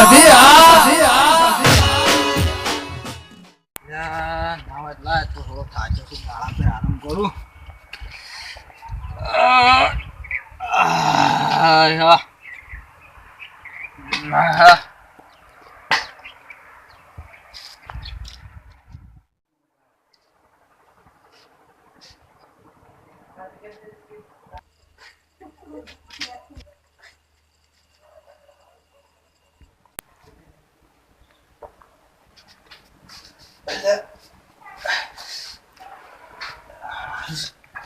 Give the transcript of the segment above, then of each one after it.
સધી આ યા, નાવા જ લાય તો થોડો થાક્યો છું ગાળા પર આરામ કરું આહ, આહ, આહ.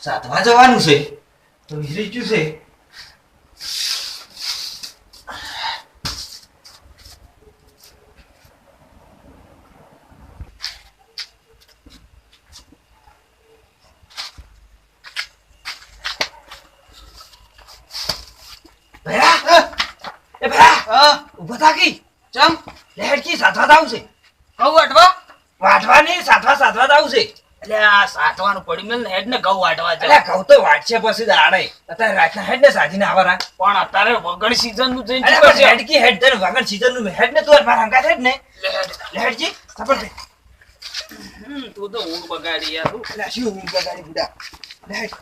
સાતમા જવાનું છે. તો વિસરી ગયું છે. ઊભા થાકી ચમ લેડકી સાતવા દાવ છે. ઘઉં વાટવા? વાટવા નહીં સાધવા જ છે. એટલે આ સાચવાનું પડી મેલ ને હેડ ને ઘઉં વાટવા જાય ઘઉં તો વાટશે પછી દાડે. અત્યારે રાતના હેડ ને સાજીને આવા રાખ પણ અત્યારે વગર સીઝનનું જઈને? હેડ કી હેડ? તને વગર સીઝનનું હેડ ને તું મારા હંગાત હેડ. ને હેડજી સફળ હમ, તું તો ઊંઘ બગાડી યાર. એટલે શું ઊંઘ બગાડી બુડા? હેડ.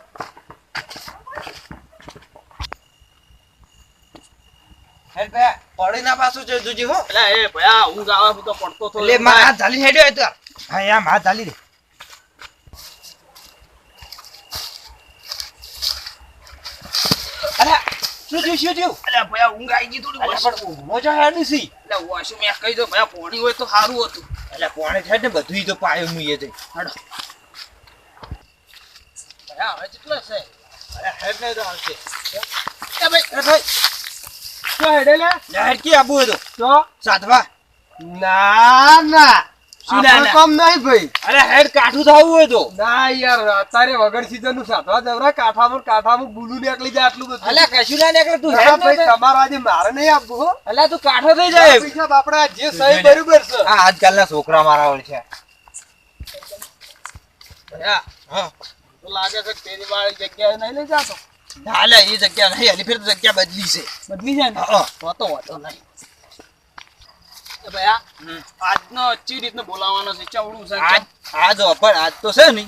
બે પડી ના પાછું છે તુજી હો. એટલે એ ભયા ઊંઘ આવે તો પડતો તો એટલે માં હાથ ઝાલી હેડ્યો હતો હા યા હાથ ઝાલી દે. અરે શું થયું શું થયું? એટલે ભયા ઊંઘ આવી ગઈ થોડી અરે પણ ઊંઘમાં જો હેડું સી? એટલે વાસુ મેં કહી દો ભયા પોણી હોય તો સારું હતું. એટલે કોણે છે ને બધું તો પાયો મુઈએ છે હડો. ભયા હવે કેટલા છે? અરે હેડ ને તો આવશે. એ ભાઈ અરે ભાઈ શું હેડે લે હેડ કી આબુ હતો તો? સાતવા ના ના? કામ નહીં ભાઈ. અરે હેડ કાઠું થવું હોય તો. ના યાર અત્યારે વગર સીઝનનું સાધવા જવરા કાઠામાં કાઠામાં બુલું નીકળી જાય આટલું બધું. અલ્યા કશું ના નીકળે તું હેડ ભાઈ ને આજે મારે નહીં આપવું હો. અલ્યા તું કાઠો થઈ જાય. પૈસા બાપડા જે સહી બરોબર છે. આ આજકાલના છોકરા મારા હોય છે. હા. તો લાગે છે તેની તેરી વાળી જગ્યાએ નહીં લઈ જાતો. ના લે એ જગ્યા નહીં હલી ફેર જગ્યા બદલી છે. બદલી જાય ને? હા તો તો વાંધો નહીં. એ ભયા આજનો અચ્છી રીતનો બોલાવવાનો છે ચવડું છે આજ આજ પણ આજ તો છે ને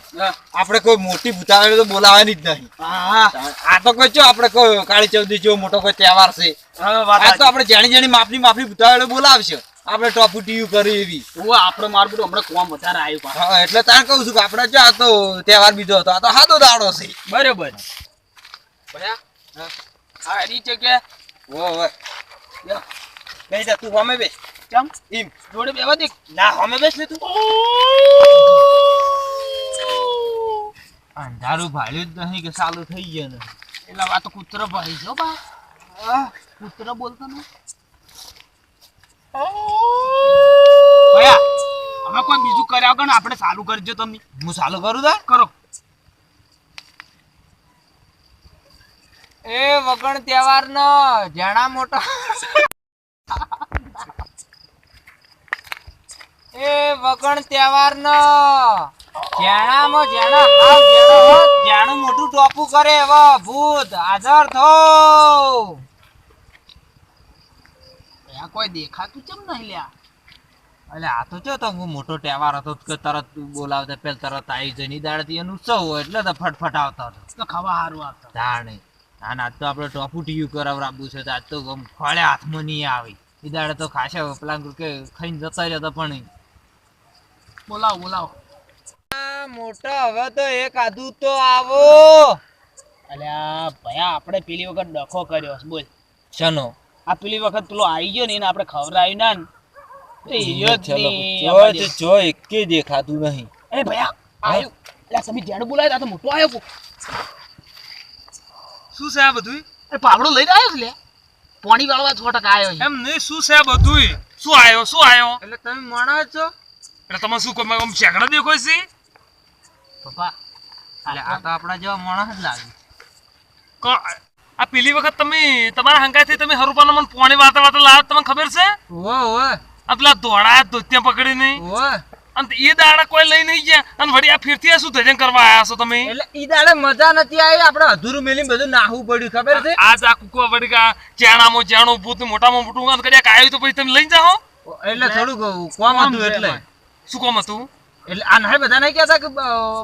આપણે કોઈ મોટી ભૂતાવળી તો બોલાવાની જ નહીં. હા આ તો કોઈ ચો આપણે કોઈ કાળી ચૌદી જેવો મોટો કોઈ તહેવાર છે. આ તો આપણે જાણી જાણી માફી માફી ભૂતાવળી બોલાવશે. આપણે ટોપુ ટીયુ કરી એવી. હું આપણે મારું બધું હમણાં કોમ વધારે આવ્યું હા એટલે તાર કહું છું કે આપણે જો આ તો તહેવાર બીજો હતો. આ તો હાથો દાડો છે. બરોબર. ભયા આ એની જગ્યા ઓ લ્યો, જા, તું ગમે બેસ. ચમ એમ. જોડે બેવા દે. ના સામે બેસ લે તું. અંધારું ભાળ્યું જ નહીં કે ચાલુ થઈ ગયું ને. એટલે આ કૂતરો ભાઈ જો બા. કૂતરો બોલતો ને હવે કોઈ બીજું કર્યા વગર આપણે ચાલુ કરજો તમે. હું ચાલુ કરું તા કરો. એ વગણ તહેવાર નો જાણા મોટો. એ વગણ તહેવાર નો જાણામાં જાણા હાવ જાણો હો, જાણું મોટું ટોપું કરે એવા ભૂત હાજર થો. ભયા કોઈ દેખાતું કેમ નહીં લ્યા? એટલે આ તો જો તો હું મોટો તહેવાર હતો કે તરત બોલાવતા પેલ તરત આવી જઈને ની એનું ઉત્સવ હોય એટલે તો ફટફટ આવતા હતો. તો ખાવા સારું આવતો. જાણે ના આજ તો આપણે ટોપુ તીયું કરાવ રાબુ છે તો આજ તો ફળે હાથમાં નહીં આવી. એ દાડે તો ખાશે પેલા કે ખાઈને જતા રહ્યા હતા પણ બોલાવો બોલાવો. મોટો હવે તો એક આધુ તો આવો. અલ્યા ભયા આપણે પેલી વખત ડખો કર્યો બોલ. શનો? આ પેલી વખત પેલો આવી ગયો ને એને આપણે ખવડાવ્યું ના ને, તો ઈયો જ ચલો, નહીં જો આપણા તે જેવો. જો એકે દેખાતું નહીં. એ ભયા આવ્યો. એટલે તમે ધ્યાન બોલાય તો મોટો આવ્યો શું છે આ બધું એ પાવડો લઈને આવ્યો છે લે. પાણી વાળવા છ ટકા આવ્યો એમ નહીં શું છે આ બધું શું આયો શું આવ્યો? એટલે તમે માણસ છો? એટલે તમે શું કોઈ આમ શેકડા દેખો છે? પપ્પા એટલે આ તો આપણા જેવા માણસ જ લાગે. આ પેલી વખત તમે તમારા હંકાથી તમે હરુપાનો મન પોણી વાતા વાતા લાવ તમને ખબર છે? ઓ ઓ આ પેલા ધોળા ધોતિયા પકડીને. ઓ અને એ દાડા કોઈ લઈ નહીં ગયા અને વળી આ ફેરથી આ શું ધજન કરવા આયા છો તમે? એટલે ઈ દાડે મજા નથી આવી આપણે અધૂરું મેલીને બધું નાહવું પડ્યું ખબર છે? આજ આ કુકવા વળી કા ચેણામાં ચેણું ભૂત મોટામાં મોટું અને કદાચ આવ્યું તો પછી તમે લઈ જાઓ. એટલે થોડુંક કોમ હતું એટલે. શું કામ હતું? એટલે આ નહીં બધા નહીં કહેતા કે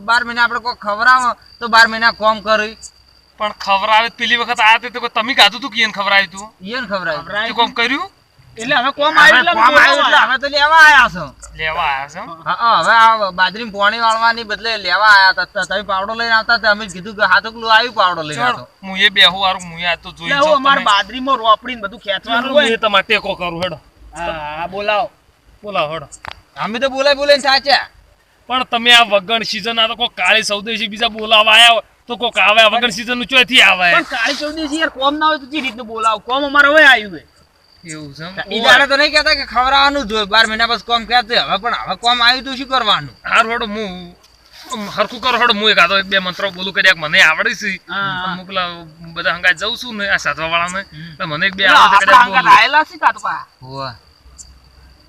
બાર મહિના આપણે કોઈ ખવડાવો તો બાર મહિના કોમ કરી. પણ ખવડાવે પેલી વખત આ તે તો તમે કાધું તું કેન એને ખવડાવ્યું તું? ઈયન ખવડાવી તું? કોમ કર્યું? એટલે હવે કોમ આવ્યું કોમ આવ્યું એટલે હવે તો લેવા આયા છો. લેવા આયા છો? હા હવે આ બાજરી પોણી વાળવાની બદલે લેવા આયા હતા. તમે પાવડો લઈને આવતા હતા અમે કીધું કે હાથ પેલું આવ્યું પાવડો લઈને આવતો. હું એ બેહું વાળું હું આ તો જોઈ જાઉં અમાર તમે. બાદરીમાં રોપડીને બધું ખેંચવાનું હોય એ તમારે ટેકો કરું હેડો. હા બોલાવો. બોલાવો હેડો. અમે તો બોલાય બોલે સાચા. પણ તમે આ વગણ સીઝન આ તો કોઈ કાળી સૌદેશી બીજા બોલાવા આવ્યા તો કોક આવે આ વગણ સીઝનનું ચોથી આવે. પણ કાળી સૌદેશી યાર કોમ ના હોય તો જે રીતનું બોલાવ? કોમ અમારે હવે આવ્યું એવું છે એમ? તો નહીં કહેતા કે ખવડાવવાનું જ હોય. બાર મહિના પછી કોમ કહેते હવે પણ હવે કોમ આવ્યું તો શું કરવાનું? હારું હેડો હું હરખું કરો હેડો હું એક એક બે મંત્રો બોલું કર્યા મને આવડે છે. હા. બધા હંગાત જઉં છું ને આ સાધવા વાળાને મને એક બે આવડે છે.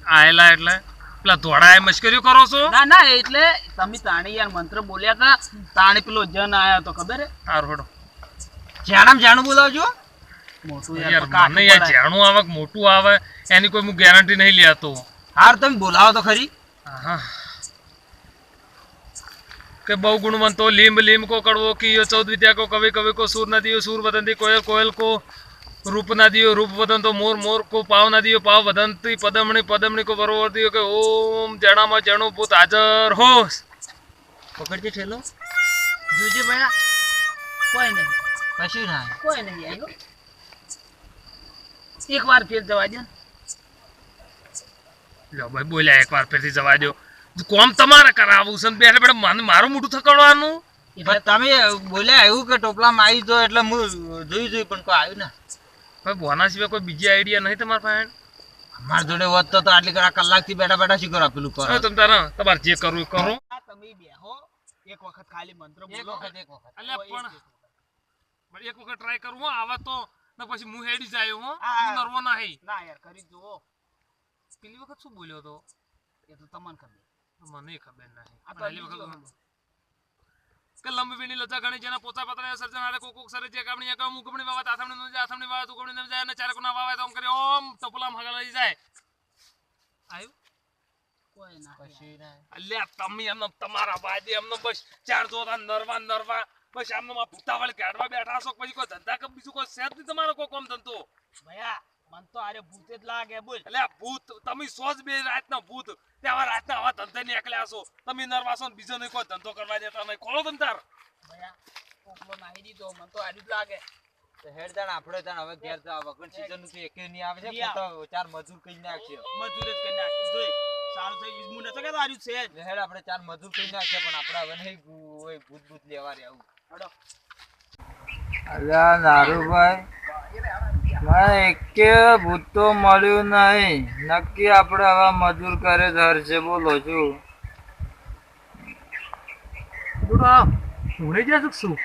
આયેલા એટલે પેલા ધોળા મશ્કરી કરો છો? ના ના એટલે તમે તાણી યાર મંત્ર બોલ્યા હતા તાણી પેલો જન આયો તો ખબર હે? હારું હેડો. જાણમ જાણું બોલાવજો. મોટું યાર મને યાર જાણું આવે મોટું આવે એની કોઈ હું ગેરંટી નહીં લેતો હાર તમે બોલાવો તો ખરી. કે બહુ ગુણવંતો લીંબ લીંબ કો કડવો કિયો ચૌદ વિદ્યા કો કવિ કવિ કો સૂર નદીઓ સૂર વદંતી કોયલ કોયલ કો રૂપ નદીઓ રૂપ વદંતો મોર મોર કો પાવ નદીઓ પાવ વદંતી પદમણી પદમણી કો વરવર્તી કે ઓમ જણામાં જણો ભૂત હાજર હો. પકડજે ઠેલો. જોજે ભયા કોઈ નહીં. કશું ના કોઈ નહીં આવ્યો એક વાર ફેર જવા દે લો ભાઈ બોલ્યા એક વાર ફેરથી જવા દો કોમ તમારે કરાવવું છે બેઠે બેઠે બેઠા મને મારું મોઢું થકડવાનું? તમે બોલ્યા એવું કે ટોપલામાં આવી જો એટલે હું જોઈ જોઈ પણ કોઈ આવ્યું ના. ભાઈ બોના સિવાય કોઈ બીજી આઈડિયા નહીં તમારા પાસે? અમારા જોડે વાત તો તો આટલી કડા કલાકથી બેઠા બેઠા શું કરો પેલું કરો તમે તારા તમારે જે કરવું કરો. તમે બેહો. એક વખત ખાલી મંત્ર એક બોલો. વખત એક વખત. એટલે પણ એક વખત ટ્રાય કરું હો. આવા તો ને પછી હું હેડી જાયો હો. હું નરવો નહીં ના યાર કરી જુઓ. પેલી વખત શું બોલ્યો તો? એ તો તમને ખબર. મને ખબર નહીં આ પેલી વખત કે લંબવીની લજા ગણી જેના પોતા પતરા સર્જન આરે કોક કોક સરે જે કામણી એક મુકમણી વાવા આથમણી નો જાય આથમણી વાવા તુકમણી નો જાય ને ચાર કોના વાવા તો કરી ઓમ ટપલા લઈ જાય. આયુ? કોઈ ના કશું ના. અલ્યા તમે એમ તમારા વાદે એમ બસ ચાર જોતા નરવા નરવા બસ આમ માં ભૂતાવાળી કાઢવા બેઠા છો પછી કોઈ ધંધા કે બીજું કોઈ સેટ નહીં તમારો કોઈ કોમ ધંધો? ભયા મન તો આરે ભૂતે જ લાગે બોલ. એટલે ભૂત તમે સોજ બે રાતના ભૂત. ત્યાં રાતના આવા ધંધે નીકળ્યા છો. તમે નરવાસો ને બીજો નહીં કોઈ ધંધો કરવા દેતા નહીં. ખોલો તમે તાર. ભયા કોકલો નાહી દીધો. મન તો આરી જ લાગે. તો આપણે તાણ. હવે ઘેર તો વગર season નું તો નહીં આવે છે. નહીં ચાર મજૂર કરી નાખશે મજૂર જ કરી નાખી. જોઈ સારું થઈ તો કે આર્યું છે. હેડ આપણે ચાર મજૂર કરી નાખશે પણ આપણે હવે નહીં ભૂત ભૂત લેવા રહેવું હડો. અલ્યા નારુભાઈ. મને એકે ભૂત તો મળ્યું નહીં. નક્કી આપણે હવે મજૂર કરે ધરશે બોલો છું. હુણે ગયા શું?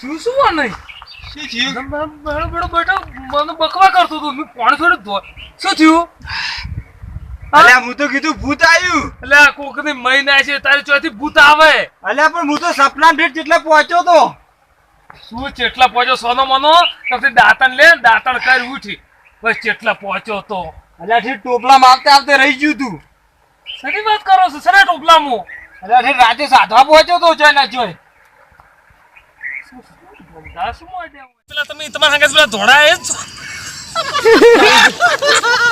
શું શું આ નહીં? બેડો બેડો બેટા મને બકવા કરતો હતો. મેં પાણી થોડું શું થયું? અલ્યા હું તો કીધું ભૂત આવ્યું એટલે કોકની મહિના છે તારી ચોથી ભૂત આવે. અલ્યા પણ હું તો સપના ડેટ જેટલા પહોંચ્યો તો. શું ચેટલા પહોંચ્યો? સોનો મનો? પછી દાંતણ લે દાંતણ કરી ઉઠી બસ ચેટલા પહોંચ્યો તો. અલ્યા ઠીક ટોપલા આવતે આવતે રહી ગયું તું. સરી વાત કરો છો? સરા ટોપલામાં અલ્યા ઠીક રાતે સાધવા પહોંચ્યો તો જોઈ ના જોઈ. પેલા તમે તમારા સાંગે પેલા ધોળા એ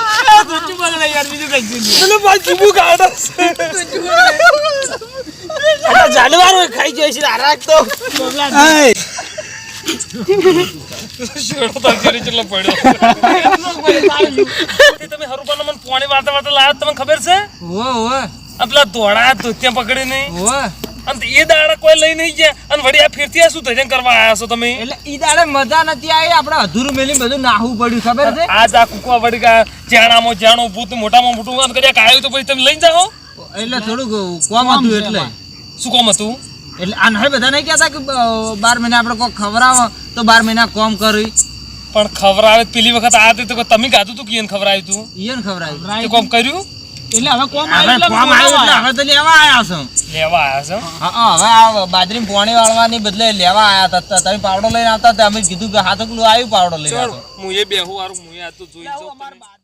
જાનવરો ખાઈ જાય છે રાખ તો. શેડો તો પડ્યો? તમે મને પોણી વાર્તા વાર્તા લાવ્યો તમને ખબર છે? આ પેલા ધોળા ધોતિયા પકડી નહીં અને એ દાડા કોઈ લઈ નહીં ગયા અને વળી આ ફેરથી આ શું ધજન કરવા આવ્યા છો તમે? એટલે એ દાડે મજા નથી આવી આપણે અધૂરું મેલી બધું નાહવું પડ્યું ખબર છે? આજ આ કુકવા વળી ગયા ચાણામાં જાણો ભૂત મોટામાં મોટું અને કદાચ આવ્યું તો પછી તમે લઈ જાઓ. એટલે થોડુંક કોમ હતું એટલે. શું કોમ હતું? એટલે આ નહીં બધા નહીં કહેતા કે બાર મહિના આપણે કોઈ ખવડાવો તો બાર મહિના કોમ કરી. પણ ખવડાવે પેલી વખત આ હતી તો તમે ગાધું તું કિયન ખવડાવ્યું તું ઈયોને ખવડાવ્યું. તે કોમ કર્યું? એટલે હવે કોમ આવ્યું. હવે તો લેવા આવ્યા છો. લેવા આવ્યા છો? હા હા, હવે આ બાજરી પાણી વાળવાની બદલે લેવા આવ્યા હતા તમે પાવડો લઈને આવતા હતા અમે કીધું કે હાથ આવ્યું પાવડો લઈને હું એ બેહું વાળું હું આ તો જોઈ જાઉં તમે.